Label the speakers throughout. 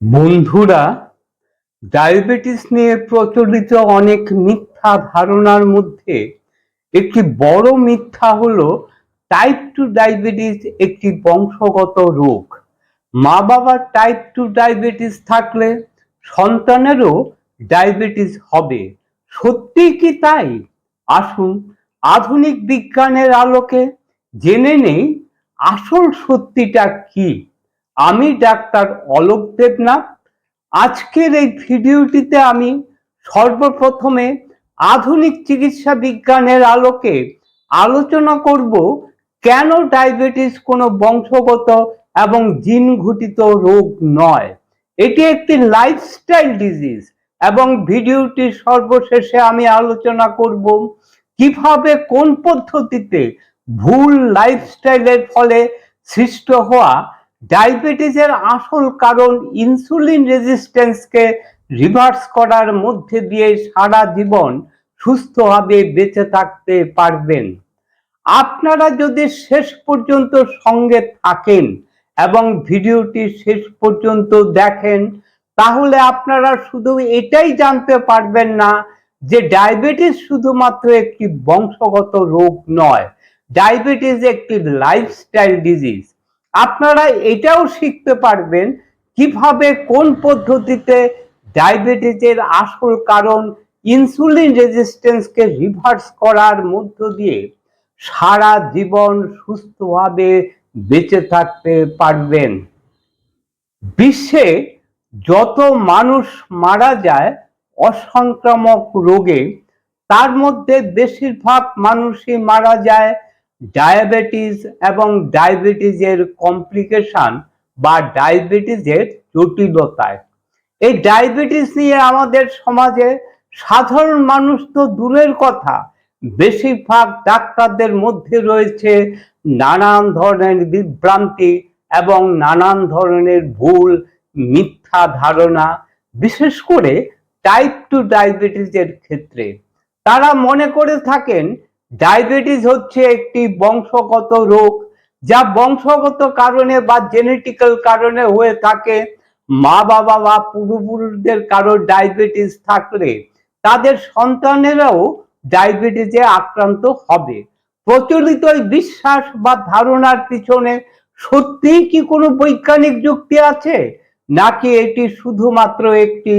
Speaker 1: বন্ধুরা, ডায়াবেটিস নিয়ে প্রচলিত অনেক মিথ্যা ধারণার মধ্যে একটি বড় মিথ্যা হলো টাইপ টু ডায়াবেটিস একটি বংশগত রোগ। মা বাবার টাইপ টু ডায়াবেটিস থাকলে সন্তানেরও ডায়াবেটিস হবে। সত্যি কি তাই? আসুন আধুনিক বিজ্ঞানের আলোকে জেনে নেই আসল সত্যিটা কি। আমি ডাক্তার অলোক দেবনাথ। আজকের এই ভিডিওটিতে আমি সর্বপ্রথমে আধুনিক চিকিৎসা বিজ্ঞানের আলোকে আলোচনা করব কেন ডায়াবেটিস কোনো বংশগত এবং জিন ঘটিত রোগ নয়। এটি একটি লাইফস্টাইল ডিজিজ এবং ভিডিওটির সর্বশেষে আমি আলোচনা করব কীভাবে কোন পদ্ধতিতে ভুল লাইফস্টাইলের ফলে সৃষ্ট হওয়া ডায়াবেটিসের আসল কারণ ইনসুলিন রেজিস্ট্যান্সকে রিভার্স করার মধ্যে দিয়ে সারা জীবন সুস্থভাবে বেঁচে থাকতে পারবেন। আপনারা যদি শেষ পর্যন্ত সঙ্গে থাকেন এবং ভিডিওটি শেষ পর্যন্ত দেখেন, তাহলে আপনারা শুধু এটাই জানতে পারবেন না যে ডায়াবেটিস শুধুমাত্র একটি বংশগত রোগ নয়, ডায়াবেটিস একটি লাইফস্টাইল ডিজিজ আপনারা এটাও শিখতে পারবেন কীভাবে কোন পদ্ধতিতে ডায়াবেটিসের আসল কারণ ইনসুলিন রেজিস্ট্যান্সকে রিভার্স করার মধ্য দিয়ে সারা জীবন সুস্থভাবে বেঁচে থাকতে পারবেন। বিশ্বে যত মানুষ মারা যায় অসংক্রামক রোগে, তার মধ্যে বেশিরভাগ মানুষই মারা যায় ডায়াবেটিস এবং ডায়াবেটিসের কমপ্লিকেশন বা ডায়াবেটিসের জটিলতায়। এই ডায়াবেটিস নিয়ে আমাদের সমাজে সাধারণ মানুষ তো দূরের কথা। বেশিরভাগ ডাক্তারদের মধ্যে রয়েছে নানান ধরনের বিভ্রান্তি এবং নানান ধরনের ভুল, মিথ্যা ধারণা, বিশেষ করে টাইপ টু ডায়াবেটিসের ক্ষেত্রে। তারা মনে করে থাকেন ডায়াবেটিস হচ্ছে একটি বংশগত রোগ, যা বংশগত কারণে বা জেনেটিক্যাল কারণে হয়ে থাকে। মা বাবা বা পূর্বপুরুষদের কারও ডায়াবেটিস থাকলে তাদের সন্তানেরাও ডায়াবেটিসে আক্রান্ত হবে। প্রচলিত বিশ্বাস বা ধারণার পিছনে সত্যিই কি কোনো বৈজ্ঞানিক যুক্তি আছে? নাকি এটি শুধুমাত্র একটি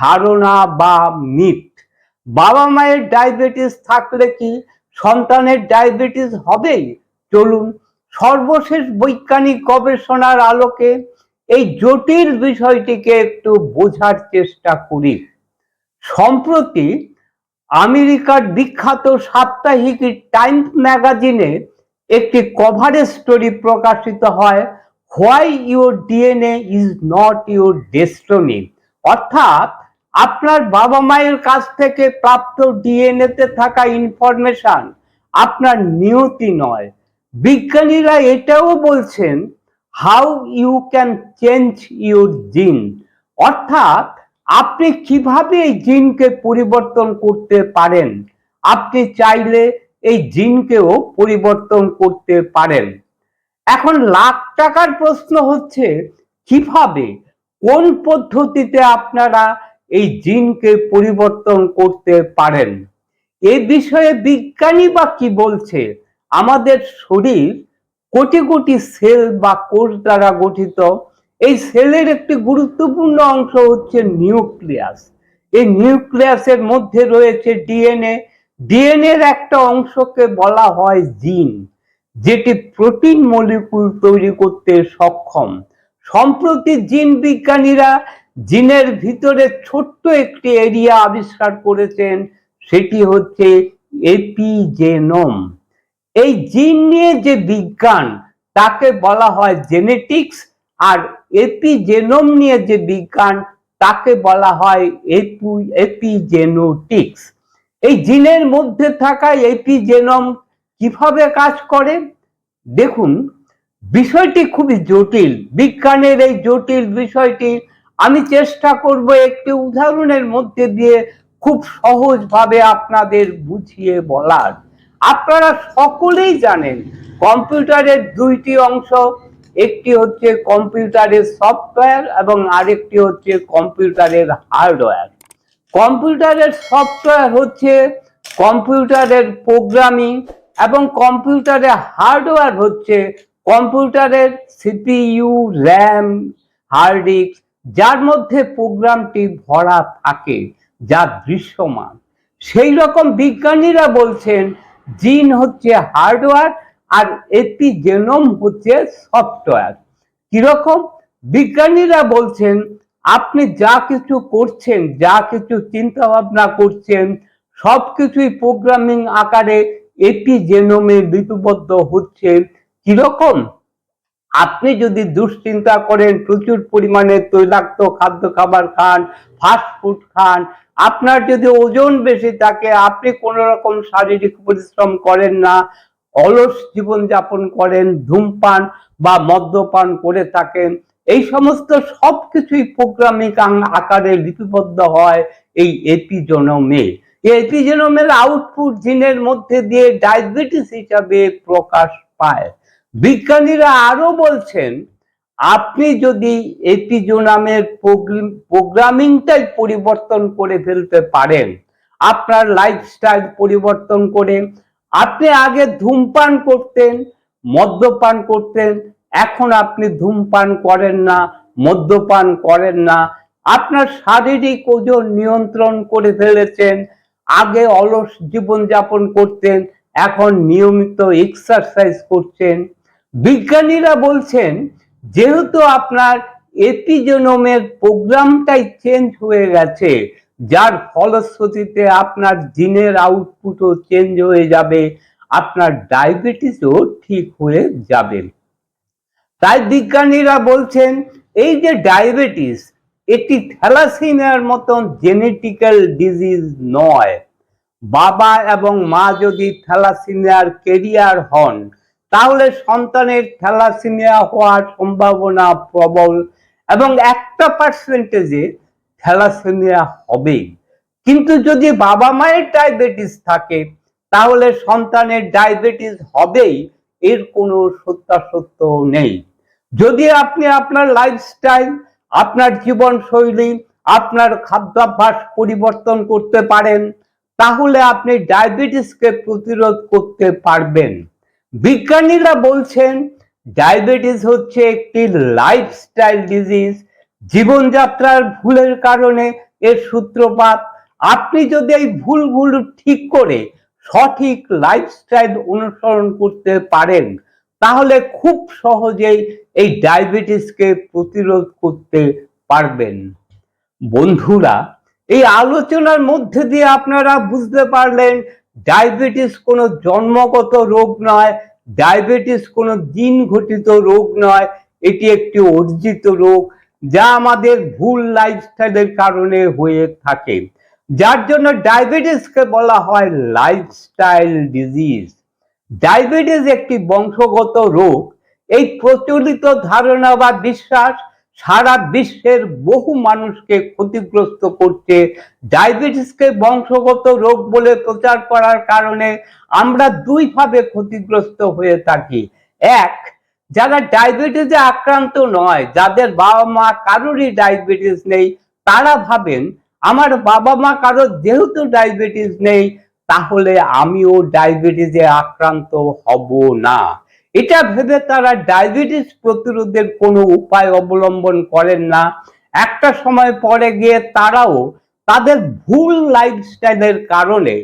Speaker 1: ধারণা বা মিথ? বাবা মায়ের ডায়াবেটিস থাকলে কি সন্তানের ডায়াবেটিস হবেই। চলুন, সর্বশেষ বৈজ্ঞানিক গবেষণার আলোকে এই জটিল বিষয়টিকে একটু বোঝার চেষ্টা করি। সম্প্রতি আমেরিকার বিখ্যাত সাপ্তাহিক টাইম ম্যাগাজিনে একটি কভারেজ স্টোরি প্রকাশিত হয়, why your DNA is not your destiny অর্থাৎ আপনার বাবা মায়ের কাছ থেকে প্রাপ্ত ডিএনএ তে থাকা ইনফরমেশন আপনার নিয়তি নয়। বিজ্ঞানীরা এটাও বলছেন how you can change your gene অর্থাৎ আপনি কীভাবে এই জিনকে পরিবর্তন করতে পারেন? আপনি চাইলে এই জিনকেও পরিবর্তন করতে পারেন। এখন লাখ টাকার প্রশ্ন হচ্ছে, কীভাবে, কোন পদ্ধতিতে আপনারা এই জিনকে পরিবর্তন করতে পারেন। এ বিষয়ে বিজ্ঞানী বা কি বলছে? আমাদের শরীর কোটি কোটি সেল বা কোষ দ্বারা গঠিত। এই সেলের একটি গুরুত্বপূর্ণ অংশ হচ্ছে নিউক্লিয়াস। এই নিউক্লিয়াসের মধ্যে রয়েছে ডিএনএ। ডিএনএ এর একটা অংশকে বলা হয় জিন, যেটি প্রোটিন মলিকুল তৈরি করতে সক্ষম। সম্প্রতি জিন বিজ্ঞানীরা জিনের ভিতরে ছোট্ট একটি এরিয়া আবিষ্কার করেছেন, সেটি হচ্ছে এপিজেনোম। এই জিন নিয়ে যে বিজ্ঞান, তাকে বলা হয় জেনেটিক্স, আর এপিজেনোম নিয়ে যে বিজ্ঞান, তাকে বলা হয় এপিজেনোটিক্স। এই জিনের মধ্যে থাকা এপিজেনোম কীভাবে কাজ করে? দেখুন, বিষয়টি খুবই জটিল। বিজ্ঞানের এই জটিল বিষয়টি আমি চেষ্টা করব একটি উদাহরণের মধ্যে দিয়ে খুব সহজভাবে আপনাদের বুঝিয়ে বলার। আপনারা সকলেই জানেন, কম্পিউটারের দুইটি অংশ, একটি হচ্ছে কম্পিউটারের সফটওয়্যার এবং আরেকটি হচ্ছে কম্পিউটারের হার্ডওয়্যার। কম্পিউটারের সফটওয়্যার হচ্ছে কম্পিউটারের প্রোগ্রামিং এবং কম্পিউটারের হার্ডওয়্যার হচ্ছে কম্পিউটারের সিপিইউ, র্যাম, হার্ড ডিস্ক যার মধ্যে প্রোগ্রামটি ভরা থাকে, যা দৃশ্যমান। সেই রকম বিজ্ঞানীরা বলছেন, জিন হচ্ছে হার্ডওয়্যার আর এপিজেনোম হচ্ছে সফটওয়্যার। কীরকম? বিজ্ঞানীরা বলছেন, আপনি যা কিছু করছেন, যা কিছু চিন্তা ভাবনা করছেন সব কিছুই প্রোগ্রামিং আকারে এপিজেনোমে লিপিবদ্ধ হচ্ছে। কীরকম? আপনি যদি দুশ্চিন্তা করেন, প্রচুর পরিমাণে তৈলাক্ত খাদ্য খাবার খান ফাস্ট ফুড খান, আপনার যদি ওজন বেশি থাকে, আপনি কোন রকম শারীরিক পরিশ্রম করেন না, অলস জীবন যাপন করেন, ধূমপান বা মদ্যপান করে থাকেন, এই সমস্ত সবকিছুই প্রোগ্রামিং আকারে লিপিবদ্ধ হয় এই এপিজেনোমে এপিজেনোমের আউটপুট জিনের মধ্যে দিয়ে ডায়াবেটিস হিসাবে প্রকাশ পায়। বিজ্ঞানীরা আরও বলছেন, আপনি যদি এপিজোনামের প্রোগ্রামিংটাই পরিবর্তন করে ফেলতে পারেন, আপনার লাইফস্টাইল পরিবর্তন করে, আপনি আগে ধূমপান করতেন, মদ্যপান করতেন, এখন আপনি ধূমপান করেন না, মদ্যপান করেন না, আপনার শারীরিক ওজন নিয়ন্ত্রণ করে ফেলেছেন, আগে অলস জীবনযাপন করতেন, এখন নিয়মিত এক্সারসাইজ করছেন বিজ্ঞানীরা বলছেন, যেহেতু আপনার এপিজেনোমের প্রোগ্রামটাই চেঞ্জ হয়ে গেছে, যার ফলশ্রুতিতে আপনার জিনের আউটপুটও চেঞ্জ হয়ে যাবে, আপনার ডায়াবেটিসও ঠিক হয়ে যাবে। তাই বিজ্ঞানীরা বলছেন, এই যে ডায়াবেটিস, এটি থ্যালাসিমিয়ার মতন জেনেটিক্যাল ডিজিজ নয়। বাবা এবং মা যদি থ্যালাসিমিয়ার কেরিয়ার হন তাহলে সন্তানের থ্যালাসিমিয়া হওয়ার সম্ভাবনা প্রবল এবং একটা পার্সেন্টেজে থ্যালাসেমিয়া হবেই। কিন্তু যদি বাবা মায়ের ডায়াবেটিস থাকে, তাহলে সন্তানের ডায়াবেটিস হবেই, এর কোনো সত্যাসত্য নেই। যদি আপনি আপনার লাইফস্টাইল আপনার জীবনশৈলী, আপনার খাদ্যাভ্যাস পরিবর্তন করতে পারেন, তাহলে আপনি ডায়াবেটিসকে প্রতিরোধ করতে পারবেন। বিজ্ঞানীরা বলছেন, ডায়াবেটিস হচ্ছে একটি লাইফস্টাইল ডিজিজ জীবনযাত্রার ভুলের কারণে এর সূত্রপাত। আপনি যদি এই ভুলগুলো ঠিক করে সঠিক লাইফস্টাইল অনুসরণ করতে পারেন, তাহলে খুব সহজেই এই ডায়াবেটিসকে প্রতিরোধ করতে পারবেন। বন্ধুরা, এই আলোচনার মধ্যে দিয়ে আপনারা বুঝতে পারলেন ডায়াবেটিস কোনো জন্মগত রোগ নয়, ডায়াবেটিস কোনো দিন ঘটিত রোগ নয়, এটি একটি অর্জিত রোগ যা আমাদের ভুল লাইফস্টাইলের কারণে হয়ে থাকে। যার জন্য ডায়াবেটিসকে বলা হয় লাইফস্টাইল ডিজিজ ডায়াবেটিস একটি বংশগত রোগ। এই প্রচলিত ধারণা বা বিশ্বাস সারা বিশ্বের বহু মানুষকে ক্ষতিগ্রস্ত করছে। ডায়াবেটিসকে বংশগত রোগ বলে প্রচার করার কারণে আমরা দুইভাবে ক্ষতিগ্রস্ত হয়ে থাকি। এক, যারা ডায়াবেটিসে আক্রান্ত নয়, যাদের বাবা মা কারোরই ডায়াবেটিস নেই, তারা ভাবেন, আমার বাবা মা কারোর যেহেতু ডায়াবেটিস নেই, তাহলে আমিও ডায়াবেটিসে আক্রান্ত হব না। এটা ভেবে তারা ডায়াবেটিস প্রতিরোধের কোনো উপায় অবলম্বন করেন না। একটা সময় পরে গিয়ে তারাও তাদের ভুল লাইফস্টাইলের কারণে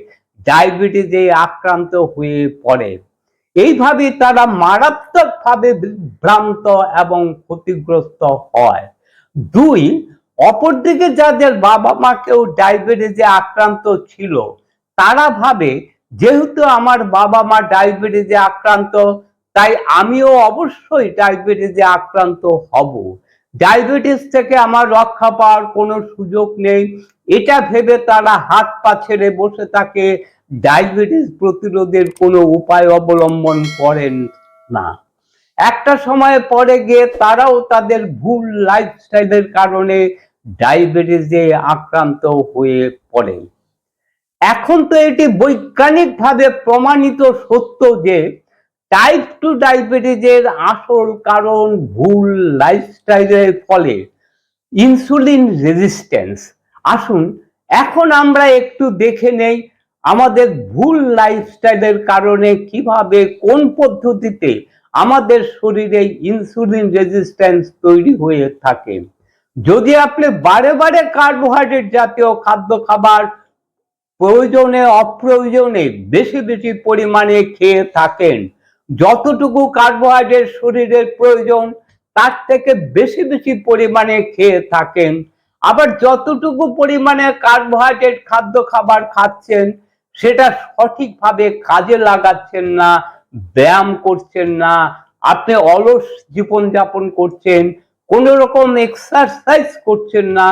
Speaker 1: ডায়াবেটিসে আক্রান্ত হয়ে পড়ে। এইভাবে তারা মারাত্মকভাবে বিভ্রান্ত এবং ক্ষতিগ্রস্ত হয়। দুই, অপরদিকে যাদের বাবা মা কেউ ডায়াবেটিসে আক্রান্ত ছিল, তারা ভাবে, যেহেতু আমার বাবা মা ডায়াবেটিসে আক্রান্ত তাই আমিও অবশ্যই ডায়াবেটিসে আক্রান্ত হব। ডায়াবেটিস থেকে আমার রক্ষা পাওয়ার কোনো সুযোগ নেই। এটা ভেবে তারা হাত পা ছেড়ে বসে থাকে। ডায়াবেটিস প্রতিরোধের কোনো উপায় অবলম্বন করেন না। একটা সময় পরে গিয়ে তারাও তাদের ভুল লাইফস্টাইলের কারণে ডায়াবেটিসে আক্রান্ত হয়ে পড়ে। এখন তো এটি বৈজ্ঞানিকভাবে প্রমাণিত সত্য যে টাইপ টু ডায়াবেটিসের আসল কারণ ভুল লাইফস্টাইলের ফলে ইনসুলিন রেজিস্ট্যান্স আসুন, এখন আমরা একটু দেখে নেই আমাদের ভুল লাইফস্টাইলের কারণে কীভাবে কোন পদ্ধতিতে আমাদের শরীরে ইনসুলিন রেজিস্ট্যান্স তৈরি হয়ে থাকে। যদি আপনি বারে বারে কার্বোহাইড্রেট জাতীয় খাদ্য খাবার প্রয়োজনে, অপ্রয়োজনে বেশি বেশি পরিমাণে খেয়ে থাকেন যতটুকু কার্বোহাইড্রেট শরীরের প্রয়োজন, তার থেকে বেশি বেশি পরিমাণে খেয়ে থাকেন। আবার যতটুকু পরিমাণে কার্বোহাইড্রেট খাদ্য খাবার খাচ্ছেন, সেটা সঠিকভাবে কাজে লাগাচ্ছেন না, ব্যায়াম করছেন না, আপনি অলস জীবনযাপন করছেন, কোন রকম এক্সারসাইজ করছেন না।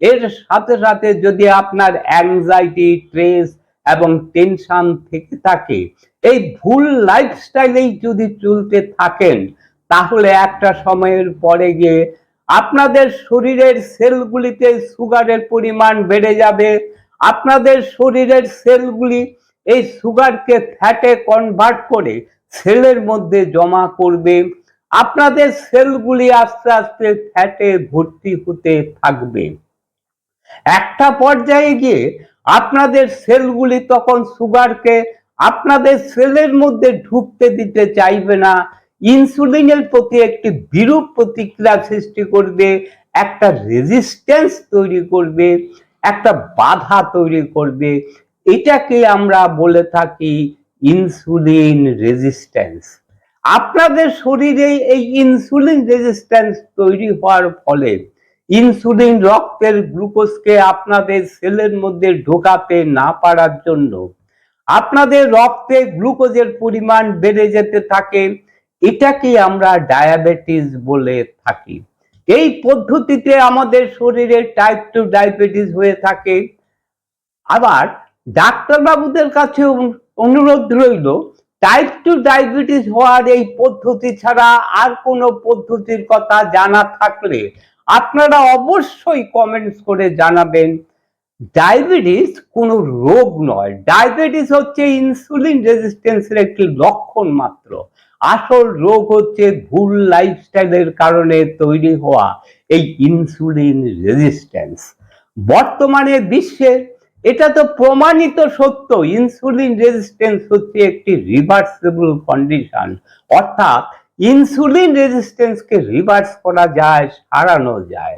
Speaker 1: এর সাথে সাথে যদি আপনার অ্যাংজাইটি স্ট্রেস এবং টেনশন থেকে থাকে এই ভুল লাইফস্টাইলেই যদি চলতে থাকেন, তাহলে একটা সময়ের পরে গিয়ে আপনাদের শরীরের সেলগুলিতে সুগারের পরিমাণ বেড়ে যাবে। আপনাদের শরীরের সেলগুলি এই সুগারকে ফ্যাটে কনভার্ট করে সেলের মধ্যে জমা করবে। আপনাদের সেলগুলি আস্তে আস্তে ফ্যাটে ভর্তি হতে থাকবে। একটা পর্যায়ে গিয়ে আপনাদের সেলগুলি তখন সুগারকে আপনাদের সেলের মধ্যে ঢুকতে দিতে চাইবে না। ইনসুলিনের প্রতি একটি বিরূপ প্রতিক্রিয়া সৃষ্টি করবে, একটা রেজিস্ট্যান্স তৈরি করবে, একটা বাধা তৈরি করবে। এটাকে আমরা বলে থাকি ইনসুলিন রেজিস্ট্যান্স আপনাদের শরীরে এই ইনসুলিন রেজিস্ট্যান্স তৈরি হওয়ার ফলে ইনসুলিন রক্তের গ্লুকোজকে আপনাদের সেলের মধ্যে ঢোকাতে না পারার জন্য। আপনাদের রক্তে গ্লুকোজের পরিমাণ বেড়ে যেতে থাকে, এটাকে আমরা ডায়াবেটিস বলে থাকি। এই পদ্ধতিতে আমাদের শরীরে টাইপ টু ডায়াবেটিস হয়ে থাকে। আবার ডাক্তারবাবুদের কাছে অনুরোধ রইল টাইপ টু ডায়াবেটিস হওয়ার এই পদ্ধতি ছাড়া আর কোনো পদ্ধতির কথা জানা থাকলে আপনারা অবশ্যই কমেন্টস করে জানাবেন। ডায়াবেটিস কোনো রোগ নয়। ডায়াবেটিস হচ্ছে ইনসুলিন রেজিস্ট্যান্সের একটি লক্ষণ মাত্র। আসল রোগ হচ্ছে ভুল লাইফস্টাইলের কারণে তৈরি হওয়া এই ইনসুলিন রেজিস্ট্যান্স বর্তমানে বিশ্বে এটা তো প্রমাণিত সত্য ইনসুলিন রেজিস্ট্যান্স হচ্ছে একটি রিভার্সেবল কন্ডিশন অর্থাৎ ইনসুলিন রেজিস্ট্যান্সকে রিভার্স করা যায়, সারানো যায়।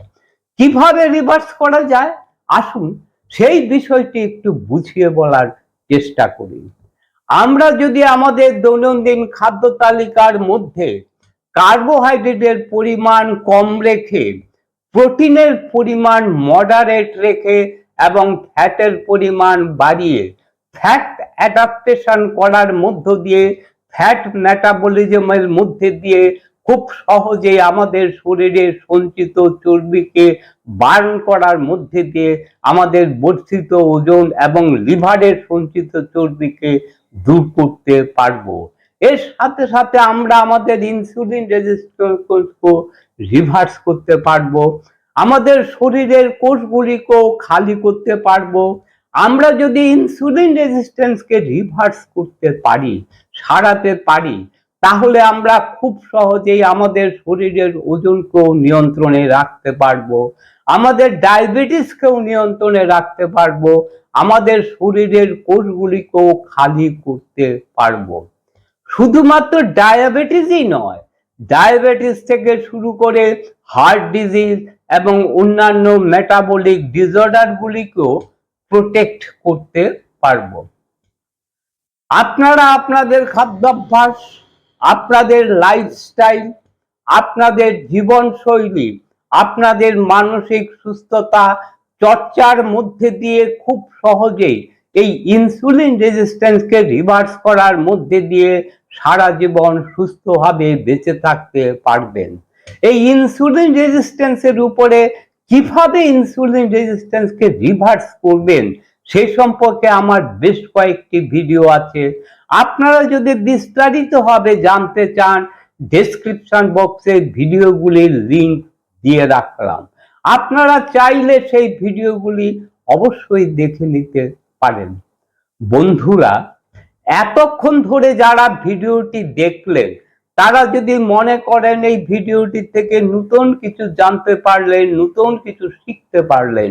Speaker 1: কীভাবে রিভার্স করা যায়? আসুন সেই বিষয়টি একটু বুঝিয়ে বলার চেষ্টা করি। আমরা যদি আমাদের দৈনন্দিন খাদ্য তালিকার মধ্যে কার্বোহাইড্রেটের পরিমাণ কম রেখে, প্রোটিনের পরিমাণ মডারেট রেখে এবং ফ্যাটের পরিমাণ বাড়িয়ে ফ্যাট অ্যাডাপ্টেশন করার মধ্য দিয়ে ফ্যাট মেটাবলিজমের মধ্যে দিয়ে খুব সহজে আমাদের শরীরে সঞ্চিত চর্বিকে বার্ন করার মধ্যে দিয়ে আমাদের বর্ধিত ওজন এবং লিভারের সঞ্চিত চর্বিকে দূর করতে পারব। এর সাথে সাথে আমরা আমাদের ইনসুলিন রেজিস্টার রিভার্স করতে পারব। আমাদের শরীরের কোষগুলিকেও খালি করতে পারব। আমরা যদি ইনসুলিন রেজিস্ট্যান্সকে রিভার্স করতে পারি সারাতে পারি, তাহলে আমরা খুব সহজেই আমাদের শরীরের ওজনকেও নিয়ন্ত্রণে রাখতে পারব, আমাদের ডায়াবেটিসকেও নিয়ন্ত্রণে রাখতে পারব, আমাদের শরীরের কোষগুলিকেও খালি করতে পারব। শুধুমাত্র ডায়াবেটিসই নয়, ডায়াবেটিস থেকে শুরু করে হার্ট ডিজিজ এবং অন্যান্য মেটাবলিক ডিসঅর্ডারগুলিকেও প্রোটেক্ট করতে পারব। আপনারা আপনাদের খাদ্যাভ্যাস, আপনাদের লাইফস্টাইল আপনাদের জীবনশৈলী, আপনাদের মানসিক সুস্থতা চর্চার মধ্যে দিয়ে খুব সহজেই এই ইনসুলিন রেজিস্ট্যান্সকে রিভার্স করার মধ্যে দিয়ে সারা জীবন সুস্থভাবে বেঁচে থাকতে পারবেন। এই ইনসুলিন রেজিস্ট্যান্সের উপরে কীভাবে ইনসুলিন রেজিস্ট্যান্সকে রিভার্স করবেন সেই সম্পর্কে আমার বেশ কয়েকটি ভিডিও আছে। আপনারা যদি বিস্তারিতভাবে জানতে চান ডেসক্রিপশন বক্সে ভিডিওগুলির লিংক দিয়ে রাখলাম। আপনারা চাইলে সেই ভিডিওগুলি অবশ্যই দেখে নিতে পারেন। বন্ধুরা, এতক্ষণ ধরে যারা ভিডিওটি দেখলেন, তারা যদি মনে করেন এই ভিডিওটি থেকে নতুন কিছু জানতে পারলেন, নতুন কিছু শিখতে পারলেন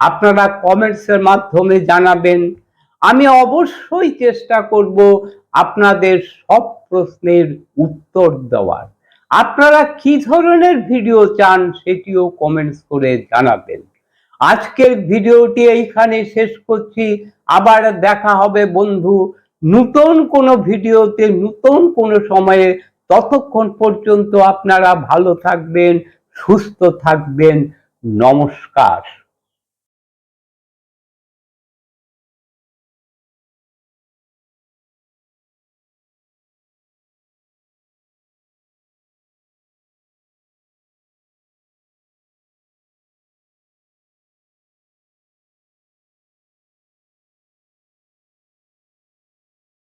Speaker 1: আপনারা কমেন্টসের মাধ্যমে জানাবেন। আমি অবশ্যই চেষ্টা করব আপনাদের সব প্রশ্নের উত্তর দেওয়ার। আপনারা কি ধরনের ভিডিও চান সেটিও কমেন্টস করে জানাবেন। আজকের ভিডিওটি এইখানে শেষ করছি। আবার দেখা হবে বন্ধু। নতুন কোনো ভিডিওতে, নতুন কোনো সময়ে। ততক্ষণ পর্যন্ত আপনারা ভালো থাকবেন, সুস্থ থাকবেন। নমস্কার।